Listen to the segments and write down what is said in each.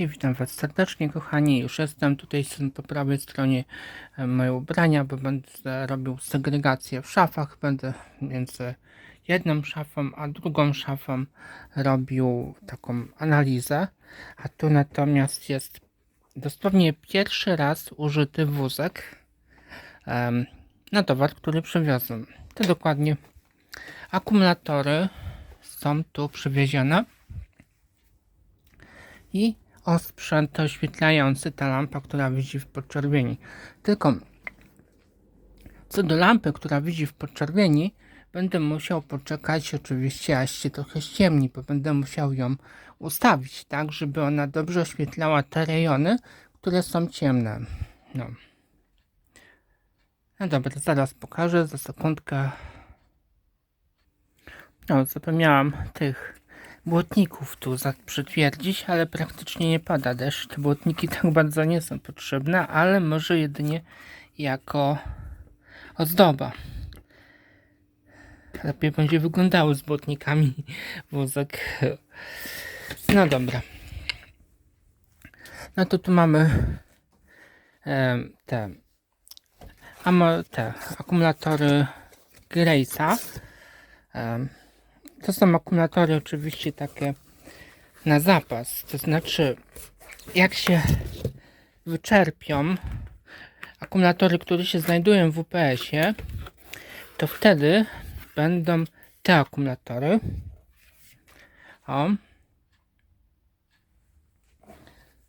I witam Was serdecznie, kochani. Już jestem tutaj po prawej stronie e, moje ubrania, bo będę robił segregację w szafach. Będę między jedną szafą a drugą szafą robił taką analizę. A tu natomiast jest dosłownie pierwszy raz użyty wózek em, na towar, który przywiozłem. To dokładnie akumulatory są tu przywiezione i osprzęt oświetlający, ta lampa, która widzi w podczerwieni. Tylko co do lampy, która widzi w podczerwieni, będę musiał poczekać oczywiście, aż się trochę ściemni, bo będę musiał ją ustawić tak, żeby ona dobrze oświetlała te rejony, które są ciemne. No. No dobra, zaraz pokażę, za sekundkę. No, zapomniałam tych błotników tu przytwierdzić, ale praktycznie nie pada deszcz. Błotniki tak bardzo nie są potrzebne, ale może jedynie jako ozdoba. Lepiej będzie wyglądały z błotnikami wózek. No dobra. No to tu mamy te, te akumulatory Grace'a. To są akumulatory oczywiście takie na zapas. To znaczy, jak się wyczerpią akumulatory, które się znajdują w UPS-ie, to wtedy będą te akumulatory. O.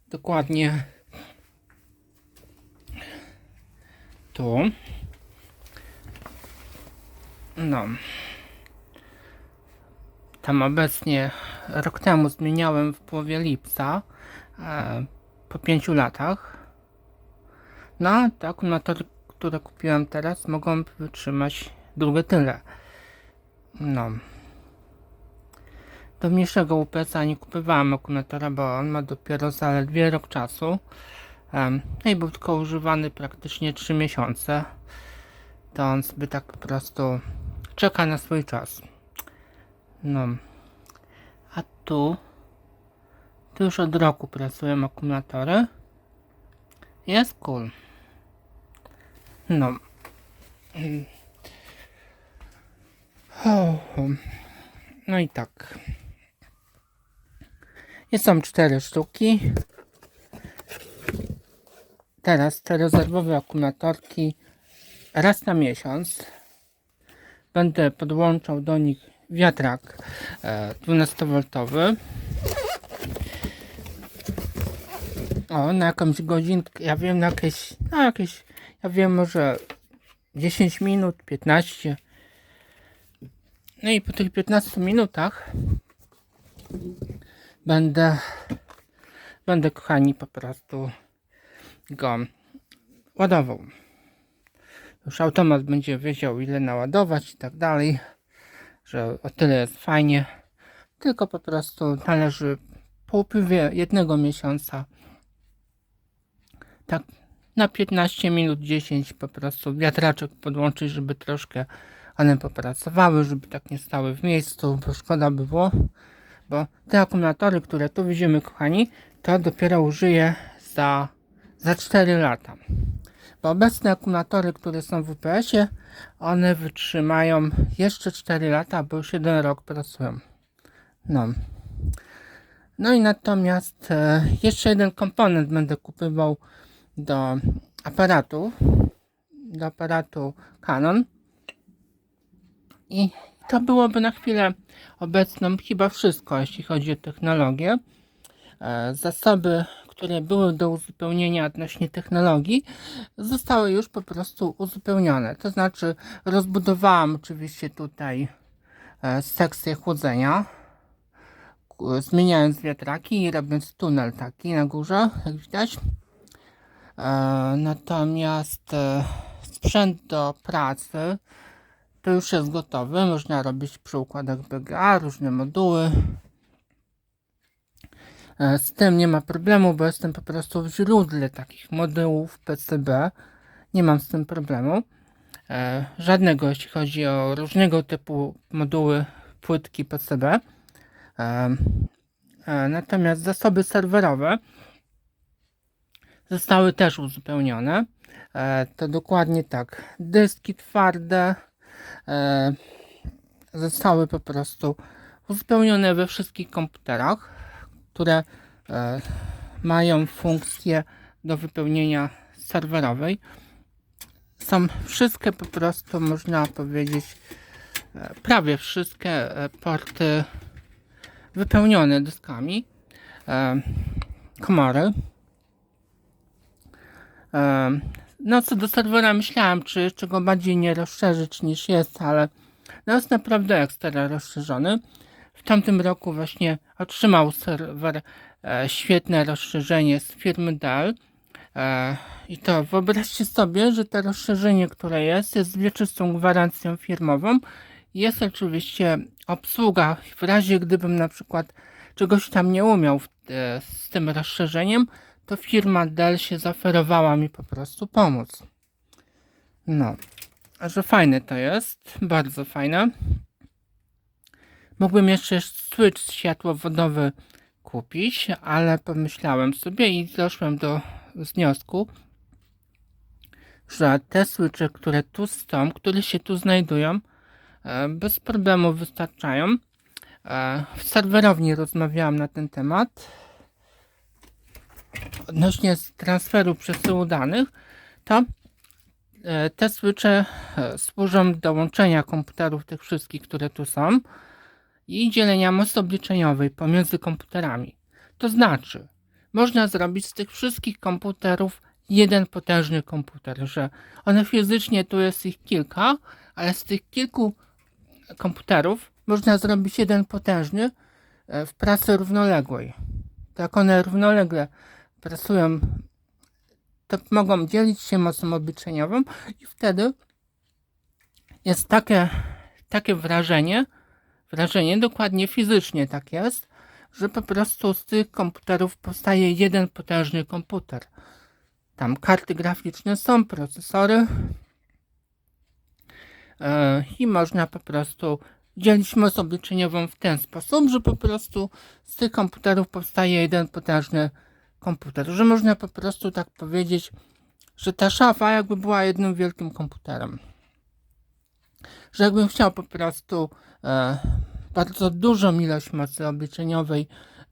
Dokładnie tu. No. Tam obecnie rok temu zmieniałem w połowie lipca e, po pięciu latach. No, a te akumulatory, które kupiłem teraz mogą wytrzymać drugie tyle. No. Do mniejszego UPS-a nie kupowałem akumulatora, bo on ma dopiero zaledwie rok czasu. No i był tylko używany praktycznie 3 miesiące. To on sobie tak po prostu czeka na swój czas. No. A tu, tu już od roku pracują akumulatory. Jest cool. No. No i tak. I są cztery sztuki. Teraz te rezerwowe akumulatorki raz na miesiąc będę podłączał do nich wiatrak e, 12V. O, na jakąś godzinkę, ja wiem, na jakieś, na jakieś, ja wiem, może 10 minut, 15. No i po tych 15 minutach będę, będę, kochani, po prostu go ładował. Już automat będzie wiedział, ile naładować i tak dalej że o tyle jest fajnie. Tylko po prostu należy po upływie jednego miesiąca tak na 15 minut 10 po prostu wiatraczek podłączyć, żeby troszkę one popracowały, żeby tak nie stały w miejscu, bo szkoda by było, bo te akumulatory, które tu widzimy kochani, to dopiero użyję za, za 4 lata. Obecne akumulatory, które są w UPS-ie, one wytrzymają jeszcze 4 lata, bo już jeden rok pracują. No. No i natomiast e, jeszcze jeden komponent będę kupował do aparatu, do aparatu Canon. I to byłoby na chwilę obecną chyba wszystko, jeśli chodzi o technologię. E, zasoby, które były do uzupełnienia odnośnie technologii, zostały już po prostu uzupełnione. To znaczy, rozbudowałam oczywiście tutaj e, sekcję chłodzenia, zmieniając wiatraki i robiąc tunel taki na górze, jak widać. E, natomiast e, sprzęt do pracy to już jest gotowy. Można robić przy układach BGA różne moduły. E, Z tym nie ma problemu, bo jestem po prostu w źródle takich modułów PCB. Nie mam z tym problemu. E, żadnego, jeśli chodzi o różnego typu moduły płytki PCB. E, Natomiast zasoby serwerowe zostały też uzupełnione. To dokładnie tak. Dyski twarde zostały po prostu uzupełnione we wszystkich komputerach, które e, mają funkcję do wypełnienia serwerowej. Są wszystkie po prostu, można powiedzieć, e, prawie wszystkie e, porty wypełnione dyskami. Komory. No co do serwera myślałem, czy jeszcze go bardziej nie rozszerzyć niż jest, ale no jest naprawdę ekstra rozszerzony. W tamtym roku właśnie otrzymał serwer e, świetne rozszerzenie z firmy Dell. E, I to wyobraźcie sobie, że to rozszerzenie, które jest, jest wieczystą gwarancją firmową. Jest oczywiście obsługa w razie gdybym na przykład czegoś tam nie umiał e, z tym rozszerzeniem, to firma Dell się zaoferowała mi po prostu pomóc. No, że fajne to jest, bardzo fajne. Mógłbym jeszcze switch światłowodowy kupić, ale pomyślałem sobie i doszłem do wniosku, że te switche, które tu są, które się tu znajdują, e, bez problemu wystarczają. E, W serwerowni rozmawiałam na ten temat. Odnośnie transferu przesyłu danych, to e, te switche służą do łączenia komputerów tych wszystkich, które tu są i dzielenia mocy obliczeniowej pomiędzy komputerami. To znaczy, można zrobić z tych wszystkich komputerów jeden potężny komputer, że one fizycznie tu jest ich kilka, ale z tych kilku komputerów można zrobić jeden potężny e, w pracy równoległej. Tak one równolegle pracują, to mogą dzielić się mocą obliczeniową i wtedy jest takie, takie wrażenie, wrażenie dokładnie fizycznie tak jest, że po prostu z tych komputerów powstaje jeden potężny komputer. Tam karty graficzne są, procesory e, i można po prostu dzielić moc obliczeniową w ten sposób, że po prostu z tych komputerów powstaje jeden potężny komputer, że można po prostu tak powiedzieć, że ta szafa jakby była jednym wielkim komputerem. Że jakbym chciał po prostu bardzo dużą ilość mocy obliczeniowej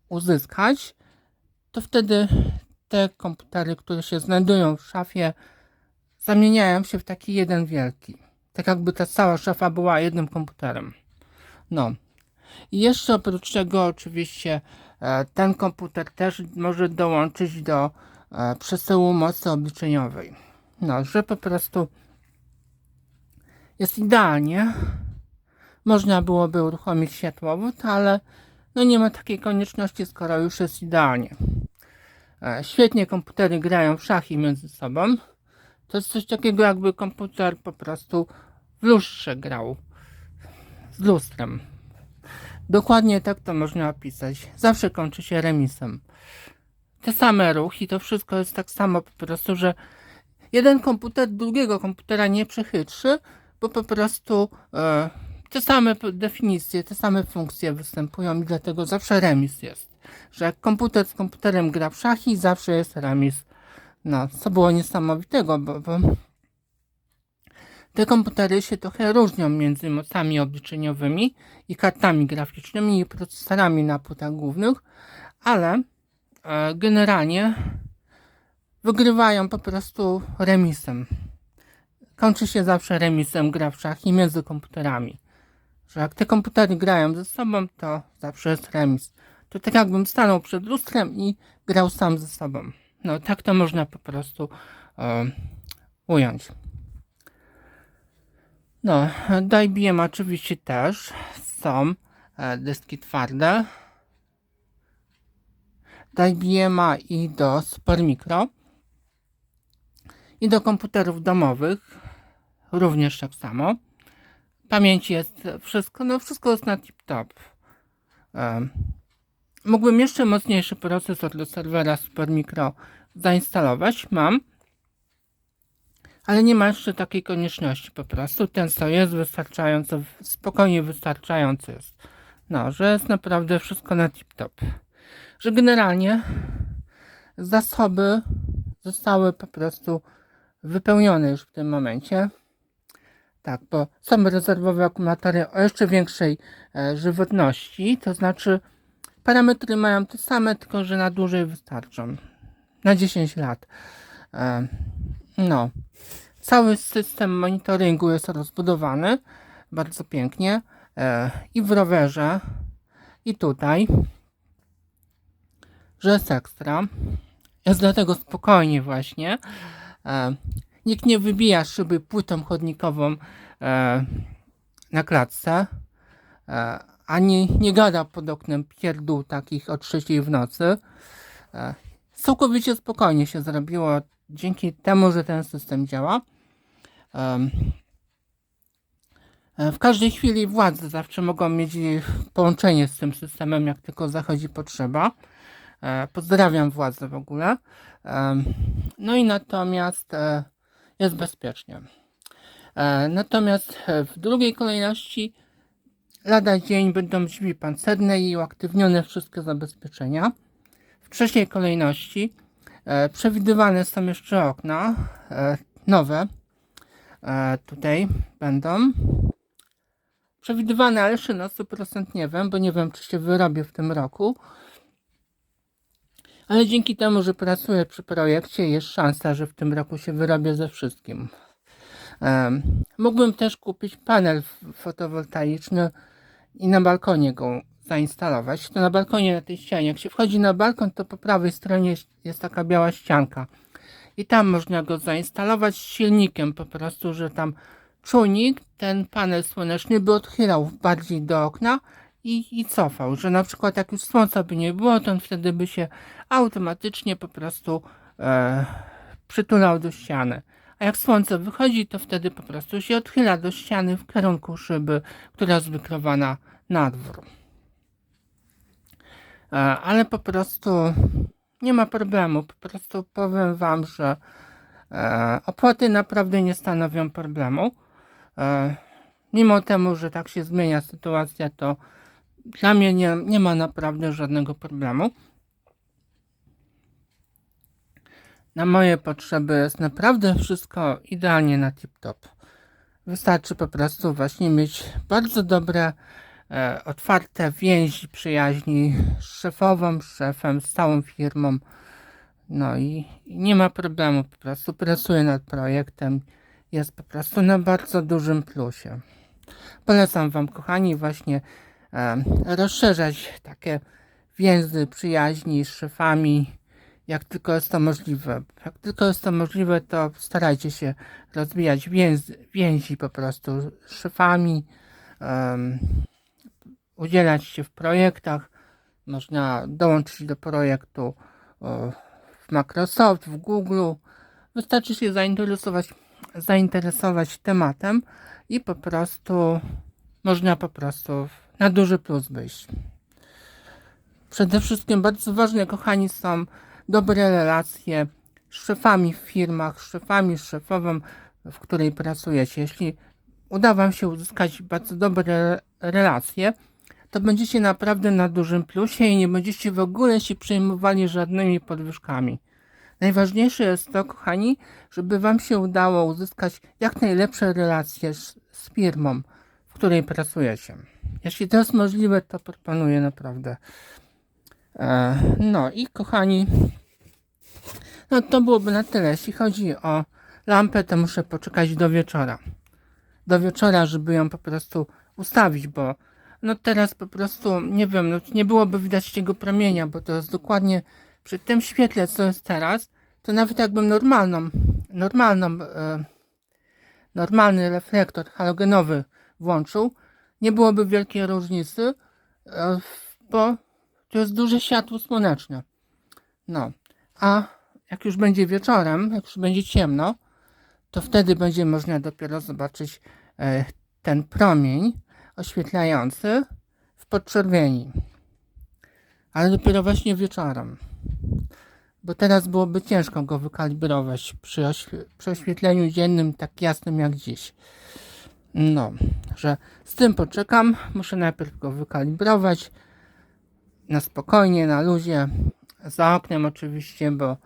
uzyskać, to wtedy te komputery, które się znajdują w szafie, zamieniają się w taki jeden wielki. Tak jakby ta cała szafa była jednym komputerem. No. I jeszcze oprócz tego oczywiście e, ten komputer też może dołączyć do e, przesyłu mocy obliczeniowej. No, że po prostu jest idealnie. Można byłoby uruchomić światłowód, ale no nie ma takiej konieczności, skoro już jest idealnie. E, Świetnie komputery grają w szachy między sobą. To jest coś takiego, jakby komputer po prostu w lustrze grał. Z lustrem. Dokładnie tak to można opisać. Zawsze kończy się remisem. Te same ruchy, to wszystko jest tak samo po prostu, że jeden komputer drugiego komputera nie przechytrzy, bo po prostu e, te same definicje, te same funkcje występują i dlatego zawsze remis jest. Że jak komputer z komputerem gra w szachy, zawsze jest remis. No, co było niesamowitego, bo, bo te komputery się trochę różnią między mocami obliczeniowymi i kartami graficznymi i procesorami na płytach głównych, ale e, generalnie wygrywają po prostu remisem. Kończy się zawsze remisem gra w szachy między komputerami. Że jak te komputery grają ze sobą, to zawsze jest remis. To tak jakbym stanął przed lustrem i grał sam ze sobą. No tak to można po prostu e, ująć. No, do IBM oczywiście też są e, dyski twarde. Do IBM i do Supermicro. I do komputerów domowych również tak samo. Pamięci jest wszystko, no wszystko jest na tip-top. E, mógłbym jeszcze mocniejszy procesor do serwera Supermicro zainstalować. Mam. Ale nie ma jeszcze takiej konieczności po prostu. Ten co jest wystarczająco, spokojnie wystarczający jest. No, że jest naprawdę wszystko na tip-top. że generalnie zasoby zostały po prostu wypełnione już w tym momencie. Tak, bo są rezerwowe akumulatory o jeszcze większej e, żywotności, to znaczy parametry mają te same, tylko że na dłużej wystarczą. Na 10 lat. E, no. Cały system monitoringu jest rozbudowany bardzo pięknie e, i w rowerze, i tutaj, że jest ekstra. Jest dlatego spokojnie właśnie. Nikt nie wybija szyby płytą chodnikową e, na klatce, e, ani nie gada pod oknem pierdół takich o trzeciej w nocy. E, całkowicie spokojnie się zrobiło dzięki temu, że ten system działa. E, W każdej chwili władze zawsze mogą mieć połączenie z tym systemem, jak tylko zachodzi potrzeba. E, Pozdrawiam władze w ogóle. No i natomiast e, jest bezpiecznie. E, Natomiast e, w drugiej kolejności lada dzień będą drzwi pancerne i uaktywnione wszystkie zabezpieczenia. W trzeciej kolejności e, przewidywane są jeszcze okna nowe. Tutaj będą przewidywane, ale jeszcze na 100% nie wiem, bo nie wiem, czy się wyrobię w tym roku. Ale dzięki temu, że pracuję przy projekcie, jest szansa, że w tym roku się wyrobię ze wszystkim. Em, mógłbym też kupić panel fotowoltaiczny i na balkonie go zainstalować. To na balkonie na tej ścianie. Jak się wchodzi na balkon, to po prawej stronie jest, jest taka biała ścianka. I tam można go zainstalować silnikiem, po prostu, że tam czujnik, ten panel słoneczny by odchylał bardziej do okna i, i cofał, że na przykład jak już słońca by nie było, to on wtedy by się automatycznie po prostu e, przytulał do ściany. A jak słońce wychodzi, to wtedy po prostu się odchyla do ściany w kierunku szyby, która jest wykrowana na dwór. E, ale po prostu nie ma problemu. Po prostu powiem Wam, że e, opłaty naprawdę nie stanowią problemu. E, mimo temu, że tak się zmienia sytuacja, to dla mnie nie, nie ma naprawdę żadnego problemu. Na moje potrzeby jest naprawdę wszystko idealnie na tip-top. Wystarczy po prostu właśnie mieć bardzo dobre, e, otwarte więzi przyjaźni z szefową, z szefem, z całą firmą. No i, i nie ma problemu, po prostu pracuję nad projektem. Jest po prostu na bardzo dużym plusie. Polecam Wam, kochani, właśnie rozszerzać takie więzy przyjaźni z szefami, jak tylko jest to możliwe. Jak tylko jest to możliwe, to starajcie się rozwijać więz, więzi po prostu z szefami, em, udzielać się w projektach. Można dołączyć do projektu o, w Microsoft, w Google. Wystarczy się zainteresować, zainteresować tematem i po prostu można po prostu na duży plus wyjść. Przede wszystkim bardzo ważne, kochani, są dobre relacje z szefami w firmach, z szefami, z szefową, w której pracujecie. Jeśli uda Wam się uzyskać bardzo dobre relacje, to będziecie naprawdę na dużym plusie i nie będziecie w ogóle się przejmowali żadnymi podwyżkami. Najważniejsze jest to, kochani, żeby Wam się udało uzyskać jak najlepsze relacje z, z firmą, w której pracujecie. Jeśli to jest możliwe, to proponuję naprawdę. E, no i kochani, no to byłoby na tyle. Jeśli chodzi o lampę, to muszę poczekać do wieczora. Do wieczora, żeby ją po prostu ustawić, bo no teraz po prostu, nie wiem, no nie byłoby widać tego promienia, bo to jest dokładnie przy tym świetle, co jest teraz, to nawet jakbym normalną, normalną, e, normalny reflektor halogenowy włączył, nie byłoby wielkiej różnicy, e, bo to jest duże światło słoneczne. No, a jak już będzie wieczorem, jak już będzie ciemno, to wtedy będzie można dopiero zobaczyć e, ten promień oświetlający w podczerwieni. Ale dopiero właśnie wieczorem. Bo teraz byłoby ciężko go wykalibrować przy, oświe- przy oświetleniu dziennym tak jasnym jak dziś. No, że z tym poczekam. Muszę najpierw go wykalibrować. na spokojnie, na luzie, za oknem oczywiście, bo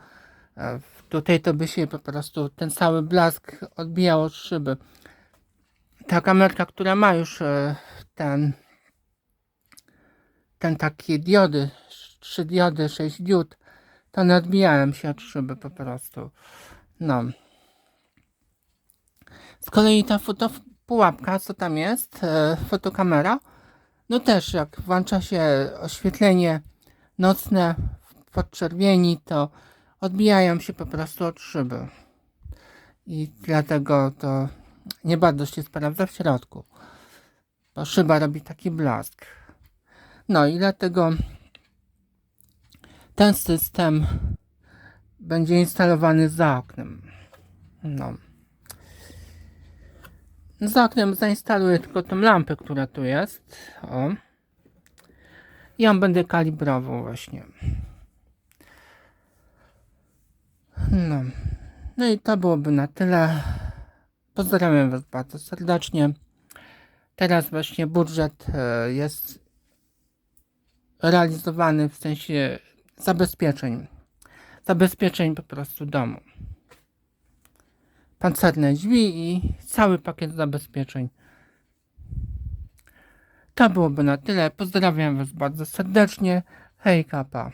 e, tutaj to by się po prostu ten cały blask odbijał od szyby. Ta kamerka, która ma już e, ten ten takie diody, 3 diody, 6 diod, to one odbijają się od szyby po prostu. No. Z kolei ta foto pułapka, co tam jest, e, fotokamera, no też jak włącza się oświetlenie nocne w podczerwieni, to odbijają się po prostu od szyby. I dlatego to nie bardzo się sprawdza w środku. Bo szyba robi taki blask. No i dlatego ten system będzie instalowany za oknem. No. Za zainstaluję tylko tą lampę, która tu jest. O. I ją będę kalibrował właśnie. No. No i to byłoby na tyle. Pozdrawiam Was bardzo serdecznie. Teraz właśnie budżet e, jest realizowany w sensie zabezpieczeń. Zabezpieczeń po prostu domu. Pancerne drzwi i cały pakiet zabezpieczeń. To byłoby na tyle. Pozdrawiam Was bardzo serdecznie. Hej, kapa.